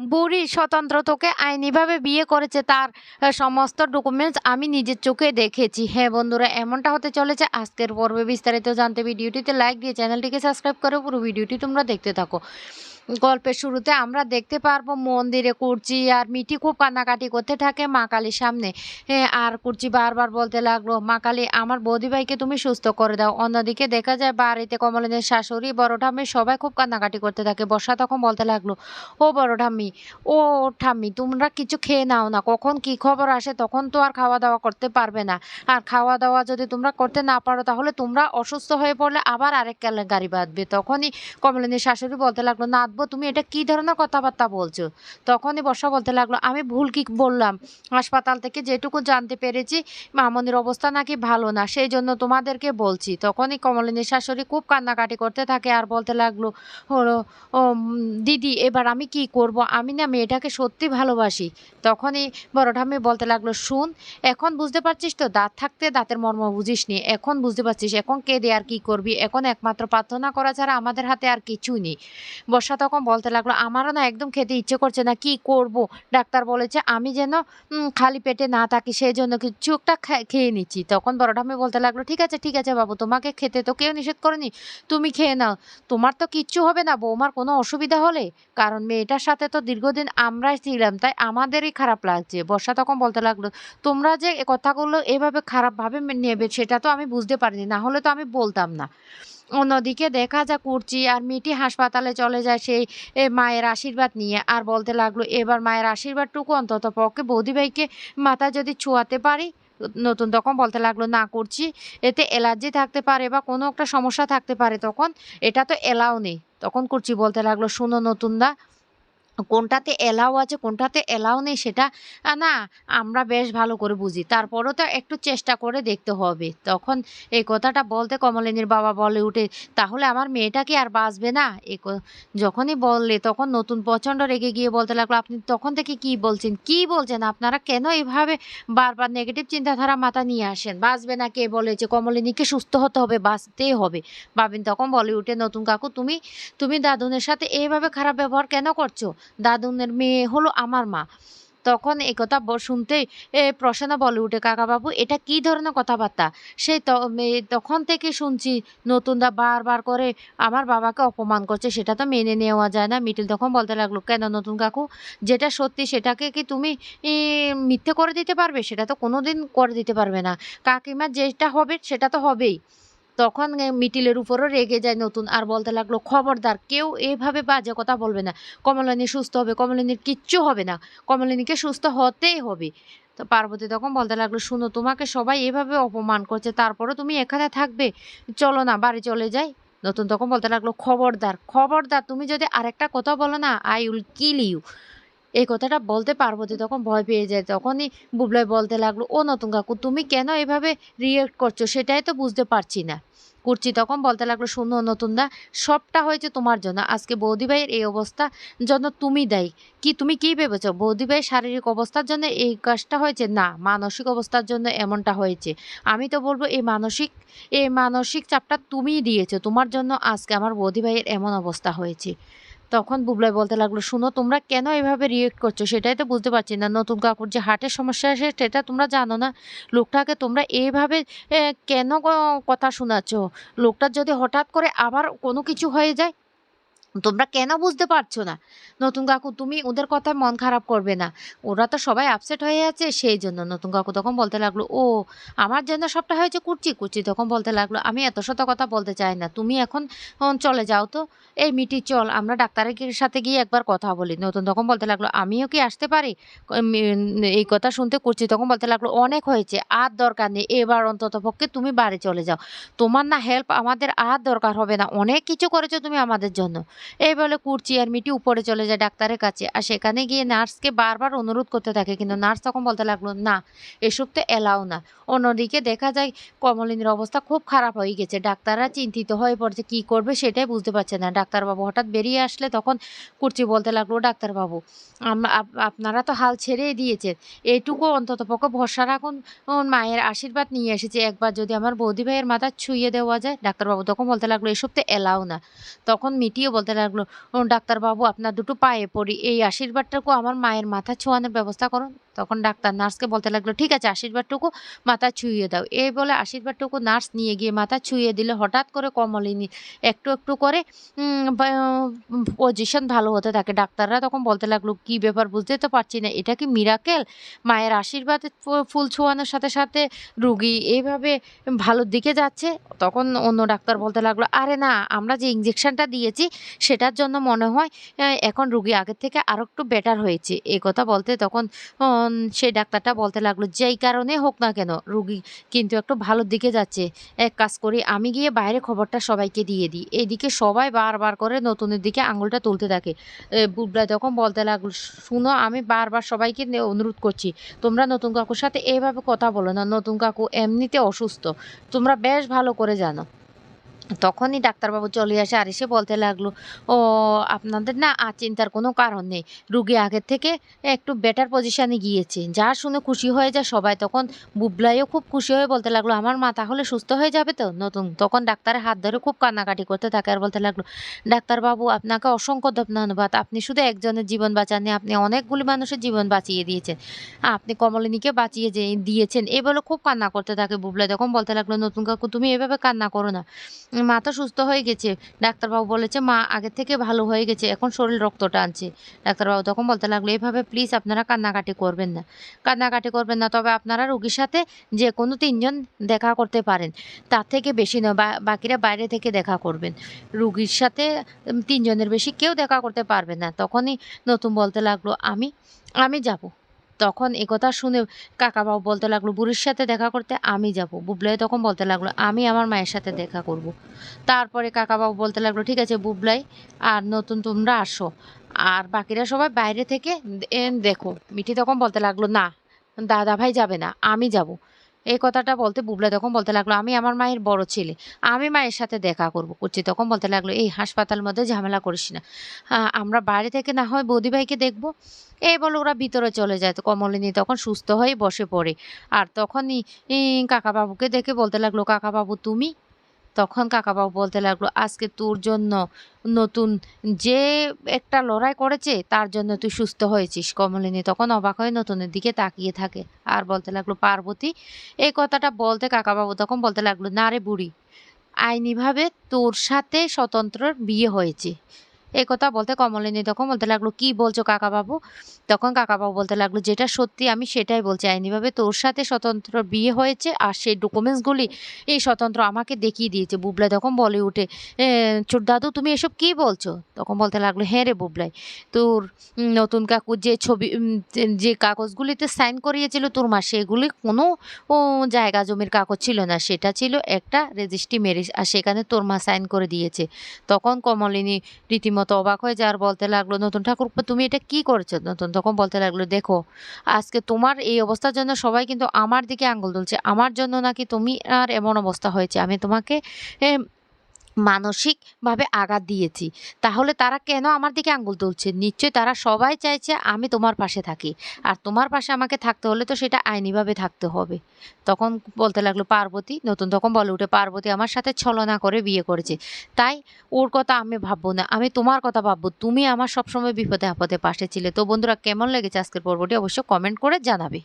বুড়ি স্বতন্ত্র তোকে আইনিভাবে বিয়ে করেছে, তার সমস্ত ডকুমেন্টস আমি নিজের চোখে দেখেছি। হ্যাঁ বন্ধুরা, এমনটা হতে চলেছে। আজকের পর্বে বিস্তারিত জানতে ভিডিওটিতে লাইক দিয়ে চ্যানেলটিকে সাবস্ক্রাইব করে পুরো ভিডিওটি তোমরা দেখতে থাকো। গল্পের শুরুতে আমরা দেখতে পারব মন্দিরে কুর্চি আর মিটি খুব কান্নাকাটি করতে থাকে মা কালীর সামনে। হ্যাঁ আর কুর্চি বারবার বলতে লাগল, মা কালী, আমার বৌদি ভাইকে তুমি সুস্থ করে দাও। অন্যদিকে দেখা যায় বাড়িতে কমলিনের শাশুড়ি বড় ঠাম্মি সবাই খুব কান্নাকাটি করতে থাকে। বর্ষা তখন বলতে লাগল, ও বড় ঠাম্মি ও ঠাম্মি, তোমরা কিছু খেয়ে নাও না। কখন কি খবর আসে তখন তো আর খাওয়া দাওয়া করতে পারবে না। আর খাওয়া দাওয়া যদি তোমরা করতে না পারো তাহলে তোমরা অসুস্থ হয়ে পড়লে আবার আরেক গাড়ি বাঁধবে। তখনই কমলিনীর শাশুড়ি বলতে লাগল নাথবো তুমি এটা কি ধরনের কথাবার্তা বলছো। তখনই বর্ষা বলতে লাগল, আমি ভুল কি বললাম? হাসপাতাল থেকে যেটুকু জানতে পেরেছি, মামনির অবস্থা নাকি ভালো না, সেই জন্য তোমাদেরকে বলছি। তখনই কমলিনীর শাশুড়ি খুব কান্নাকাটি করতে থাকে আর বলতে লাগল হলো দিদি, এবার আমি কি করব? আমি না মেয়েটাকে সত্যি ভালোবাসি। তখনই বড় ঠাম্মি বলতে লাগল, শুন, এখন বুঝতে পারছিস তো, দাঁত থাকতে দাঁতের মর্ম বুঝিস নি এখন বুঝতে পারছিস, এখন কেঁদে আর কি করবি? এখন একমাত্র প্রার্থনা করা ছাড়া আমাদের হাতে আর কিছুই নেই। বর্ষা তখন বলতে লাগল, আমারও না একদম খেতে ইচ্ছে করছে না, কি করব? ডাক্তার বলেছে, আমি যেন খালি পেটে না থাকি সেই জন্য কিছু একটা খেয়ে নিচ্ছি। তখন বড় ঠাম্মি বলতে লাগল, ঠিক আছে ঠিক আছে বাবু, তোমাকে খেতে তো কেউ নিষেধ করেনি, তুমি খেয়ে নাও। তোমার তো কিচ্ছু হবে না বৌমার কোনো অসুবিধা হলে, কারণ মেয়েটার সাথে তো দীর্ঘদিন আমরাই ছিলাম, তাই আমাদেরই খারাপ লাগছে। বর্ষা তখন বলতে লাগল, তোমরা যে কথাগুলো এভাবে খারাপভাবে নেবে, সেটা তো আমি বুঝতে পারিনি, না হলে তো আমি বলতাম না। অন্যদিকে দেখা যা করছি আর মিটি হাসপাতালে চলে যায় সেই মায়ের আশীর্বাদ নিয়ে। আর বলতে লাগল, এবার মায়ের আশীর্বাদটুকু অন্তত পক্ষে বৌদিভাইকে মাথা যদি ছোঁয়াতে পারি, নতুন তখন বলতে লাগল, না করছি, এতে অ্যালার্জি থাকতে পারে বা কোনো একটা সমস্যা থাকতে পারে তখন, এটা তো এলাও নেই। তখন করছি বলতে লাগল, শুনো নতুন দা কোনটাতে এলাও আছে, কোনটাতে এলাও নেই সেটা না, আমরা বেশ ভালো করে বুঝি। তারপরও তো একটু চেষ্টা করে দেখতে হবে। তখন এই কথাটা বলতে কমলিনীর বাবা বলে উঠে, তাহলে আমার মেয়েটা কি আর বাঁচবে না? এ যখনই বললে, তখন নতুন প্রচণ্ড রেগে গিয়ে বলতে লাগল, আপনি তখন থেকে কি বলছেন? কি বলছেন? আপনারা কেন এভাবে বারবার নেগেটিভ চিন্তাধারা মাথা নিয়ে আসেন? বাঁচবে না কে? বলেছে কমলিনীকে, সুস্থ হতে হবে বাঁচতেই হবে। বাবিন তখন বলে উঠে, নতুন কাকু, তুমি তুমি দাদুনের সাথে এইভাবে খারাপ ব্যবহার কেন করছ? দাদুনের মেয়ে হলো আমার মা। তখন এই কথা ব- শুনতেই, এ, প্রসন্ন বলে উঠে, কাকাবাবু, এটা কি ধরনের কথাবার্তা? সে তখন থেকে শুনছি নতুনদা বারবার করে আমার বাবাকে অপমান করছে, সেটা তো মেনে নেওয়া যায় না। মিটিল তখন বলতে লাগল, কেন নতুন কাকু? যেটা সত্যি সেটাকে কি তুমি মিথ্যে করে দিতে পারবে? সেটা তো কোনোদিন করে দিতে পারবে না। কাকিমা যেটা হবে সেটা তো হবেই। তখন মিটিলের উপরও রেগে যায় নতুন। আর বলতে লাগল, খবরদার, কেউ এভাবে বাজে কথা বলবে না। কমলিনী সুস্থ হবে, কমলিনীর কিচ্ছু হবে না। কমলিনীকে সুস্থ হতেই হবে। তো পার্বতী তখন বলতে লাগল, শুনো, তোমাকে সবাই এভাবে অপমান করছে তারপরে তুমি এখানে থাকবে। চলো না, বাড়ি চলে যাই। নতুন তখন বলতে লাগল, খবরদার খবরদার, তুমি যদি আরেকটা কথা বলো না আই উইল কিল ইউ এই কথাটা বলতে পার্বতী তখন ভয় পেয়ে যায়। তখনই বুবলাই বলতে লাগল, ও নতুন কাকু, তুমি কেন এভাবে রিয়েক্ট করছ? সেটাই তো বুঝতে পারছি না। কুর্চি তখন বলতে লাগল, শুনো নতুন নতুনদা, সবটা হয়েছে তোমার জন্য। আজকে বৌদি ভাইয়ের এই অবস্থা জন্য তুমি দায়ী। কি তুমি কি ভেবেছ? বৌদি ভাইয়ের শারীরিক অবস্থার জন্য এই কাজটা হয়েছে? না, মানসিক অবস্থার জন্য এমনটা হয়েছে। আমি তো বলব, এই মানসিক এই মানসিক চাপটা তুমিই দিয়েছ। তোমার জন্য আজকে আমার বৌদি ভাইয়ের এমন অবস্থা হয়েছে। তখন বুবলাই বলতে লাগল, শুনো, তোমরা কেন এভাবে রিয়েক্ট করছ? সেটাই তো বুঝতে পারছি না। নতুন কাকুর যে হার্টের সমস্যা আছে, সেটা তোমরা জানো না। লোকটাকে তোমরা এইভাবে কেন কথা শোনাচ্ছ? লোকটার যদি হঠাৎ করে আবার কোনো কিছু হয়ে যায় তোমরা কেন বুঝতে পারছ না? নতুন কাকু, তুমি ওদের কথায় মন খারাপ করবে না। ওরা তো সবাই আপসেট হয়ে আছে, সেই জন্য নতুন কাকু তখন বলতে লাগল, ও, আমার জন্য সবটা হয়েছে কুচি কুচি তখন বলতে লাগল, আমি এত শত কথা বলতে চাই না। তুমি এখন চলে যাও তো। এই মিটি, চল, আমরা ডাক্তারের সাথে গিয়ে একবার কথা বলি। নতুন তখন বলতে লাগল, আমিও কি আসতে পারি? এই কথা শুনতে কুচি তখন বলতে লাগল, অনেক হয়েছে, আর দরকার নেই। এবার অন্তত পক্ষে তুমি বাড়ি চলে যাও। তোমার না হেল্প আমাদের আর দরকার হবে না। অনেক কিছু করেছ তুমি আমাদের জন্য। এই বলে কুর্চি আর মিটি উপরে চলে যায় ডাক্তারের কাছে। আর সেখানে গিয়ে নার্সকে বারবার অনুরোধ করতে থাকে, কিন্তু নার্স তখন বলতে লাগল, না, এসব তো এলাও না। অন্যদিকে দেখা যায় কমলিনীর অবস্থা খুব খারাপ হয়ে গেছে। ডাক্তাররা চিন্তিত হয়ে পড়ছে, কি করবে সেটাই বুঝতে পারছে না। ডাক্তারবাবু হঠাৎ বেরিয়ে আসলে তখন কুর্চি বলতে লাগল, ডাক্তারবাবু আপনারা তো হাল ছেড়েই দিয়েছেন। এইটুকু অন্তত পক্ষে ভরসা রাখুন মায়ের আশীর্বাদ নিয়ে এসেছে। একবার যদি আমার বৌদি ভাইয়ের মাথা ছুঁয়ে দেওয়া যায়, ডাক্তারবাবু তখন বলতে লাগল, এসব তো এলাও না। তখন মিটিও বলতে বলতে লাগল ডাক্তারবাবু আপনার দুটো পায়ে পড়ি। এই আশীর্বাদটাকে আমার মায়ের মাথা ছোঁয়ানোর ব্যবস্থা করুন। তখন ডাক্তার নার্সকে বলতে লাগল, ঠিক আছে, আশীর্বাদটুকু মাথা ছুঁয়ে দাও। এই বলে আশীর্বাদটুকু নার্স নিয়ে গিয়ে মাথা ছুঁয়ে দিলে। হঠাৎ করে কমলিনী একটু একটু করে পজিশন ভালো হতে থাকে। ডাক্তাররা তখন বলতে লাগল, কি ব্যাপার, বুঝতে তো পারছি না। এটা কি মিরাকেল মায়ের আশীর্বাদে ফুল ছোঁয়ানোর সাথে সাথে রুগী এইভাবে ভালোর দিকে যাচ্ছে? তখন অন্য ডাক্তার বলতে লাগল, আরে না, আমরা যে ইঞ্জেকশনটা দিয়েছি, সেটার জন্য মনে হয় এখন রুগী আগের থেকে আরও একটু বেটার হয়েছে। এই কথা বলতে তখন উম, সেই ডাক্তারটা বলতে লাগল যেই কারণে হোক না কেন রুগী কিন্তু একটু ভালোর দিকে যাচ্ছে। এক কাজ করি আমি গিয়ে বাইরে খবরটা সবাইকে দিয়ে দিই। এদিকে সবাই বারবার করে নতুনের দিকে আঙুলটা তুলতে থাকে। এ, বুবলা তখন বলতে লাগল শুনো আমি বারবার সবাইকে অনুরোধ করছি তোমরা নতুন কাকুর সাথে এইভাবে কথা বলো না। নতুন কাকু এমনিতে অসুস্থ। তোমরা বেশ ভালো করে জানো। তখনই ডাক্তারবাবু চলে আসে আর এসে বলতে লাগল, ও, আপনাদের না আর চিন্তার কোনো কারণ নেই। রুগী আগের থেকে একটু বেটার পজিশানে গিয়েছে। যা শুনে খুশি হয়ে যায় সবাই। তখন বুবলাইও খুব খুশি হয়ে বলতে লাগল, আমার মা তাহলে সুস্থ হয়ে যাবে তো? নতুন তখন ডাক্তারের হাত ধরে খুব কান্নাকাটি করতে থাকে আর বলতে লাগল, ডাক্তারবাবু, আপনাকে অসংখ্য ধন্যবাদ। আপনি শুধু একজনের জীবন বাঁচাননি আপনি অনেকগুলি মানুষের জীবন বাঁচিয়ে দিয়েছেন। আপনি কমলিনীকে বাঁচিয়ে যে, দিয়েছেন। এ বলে খুব কান্না করতে থাকে বুবলাই। তখন বলতে লাগল, নতুন কাকু, তুমি এভাবে কান্না করো না। মা তো সুস্থ হয়ে গেছে। ডাক্তারবাবু বলেছে, মা আগের থেকে ভালো হয়ে গেছে, এখন শরীর রক্ত টানছে ডাক্তারবাবু তখন বলতে লাগল, এভাবে প্লিজ আপনারা কান্নাকাটি করবেন না। কান্নাকাটি করবেন না, তবে আপনারা রুগীর সাথে যে কোনো তিনজন দেখা করতে পারেন। তার থেকে বেশি নয় বাকিরা বাইরে থেকে দেখা করবেন। রুগীর সাথে তিনজনের বেশি কেউ দেখা করতে পারবে না। তখনই নতুন বলতে লাগল, আমি আমি যাব। তখন একথা শুনে কাকাবাবু বলতে লাগল, বুড়ির সাথে দেখা করতে আমি যাব। বুবলাই তখন বলতে লাগল, আমি আমার মায়ের সাথে দেখা করব। তারপরে কাকাবাবু বলতে লাগল, ঠিক আছে বুবলাই, আর নতুন তোমরা আসো। আর বাকিরা সবাই বাইরে থেকে দেখো। মিঠি তখন বলতে লাগল, না দাদা ভাই যাবে না, আমি যাব। এই কথাটা বলতে বুবলা তখন বলতে লাগল, আমি আমার মায়ের বড় ছেলে, আমি মায়ের সাথে দেখা করব। করছি তখন বলতে লাগল, এই হাসপাতাল মধ্যে ঝামেলা করিস না। আমরা বাইরে থেকে না হয় বৌদি ভাইকে দেখব। এই বলে ওরা ভিতরে চলে যায়। তো কমলিনী তখন সুস্থ হয়ে বসে পড়ে। আর তখনই কাকাবাবুকে দেখে বলতে লাগল, কাকাবাবু, তুমি? তখন কাকাবাবু বলতে লাগল, আজকে তোর জন্য নতুন যে একটা লড়াই করেছে, তার জন্য তুই সুস্থ হয়েছিস। কমলিনী তখন অবাক হয়ে নতুনের দিকে তাকিয়ে থাকে আর বলতে লাগল, পার্বতী? এই কথাটা বলতে কাকাবাবু তখন বলতে লাগল, না রে বুড়ি, আইনিভাবে তোর সাথে স্বতন্ত্রর বিয়ে হয়েছে। এই কথা বলতে কমলিনী তখন বলতে লাগল, কি বলছো কাকাবাবু? তখন কাকাবাবু বলতে লাগল, যেটা সত্যি আমি সেটাই বলছি। আইনিভাবে তোর সাথে স্বতন্ত্র বিয়ে হয়েছে আর সেই ডকুমেন্টসগুলি এই স্বতন্ত্র আমাকে দেখিয়ে দিয়েছে বুবলাই তখন বলে উঠে ছোট দাদু, তুমি এসব কি বলছো? তখন বলতে লাগল হ্যাঁ রে বুবলাই, তোর নতুন কাকু যে ছবি যে- কাগজগুলিতে সাইন করিয়েছিল তোর মা, সেগুলি কোনো জায়গা জমির কাগজ ছিল না। সেটা ছিল একটা রেজিস্ট্রি ম্যারেজ আর সেখানে তোর মা সাইন করে দিয়েছে। তখন কমলিনী রীতিমতো অবাক হয়ে যাওয়ার বলতে লাগল, নতুন ঠাকুর তুমি এটা কি করেছ? নতুন তখন বলতে লাগল, দেখো, আজকে তোমার এই অবস্থার জন্য সবাই কিন্তু আমার দিকে আঙ্গুল তুলছে। আমার জন্য নাকি তুমি আর এমন অবস্থা হয়েছে। আমি তোমাকে মানসিকভাবে আঘাত দিয়েছি। তাহলে তারা কেন আমার দিকে আঙ্গুল তুলছে? নিশ্চয়ই তারা সবাই চাইছে আমি তোমার পাশে থাকি। আর তোমার পাশে আমাকে থাকতে হলে তো সেটা আইনিভাবে থাকতে হবে। তখন বলতে লাগল, পার্বতী, নতুন তখন বলে উঠে পার্বতী আমার সাথে ছলনা করে বিয়ে করেছে। তাই ওর কথা আমি ভাববো না, আমি তোমার কথা ভাববো। তুমি আমার সবসময় বিপদে আপদে পাশে ছিলে। তো বন্ধুরা, কেমন লেগেছে আজকের পর্বটি অবশ্যই কমেন্ট করে জানাবে।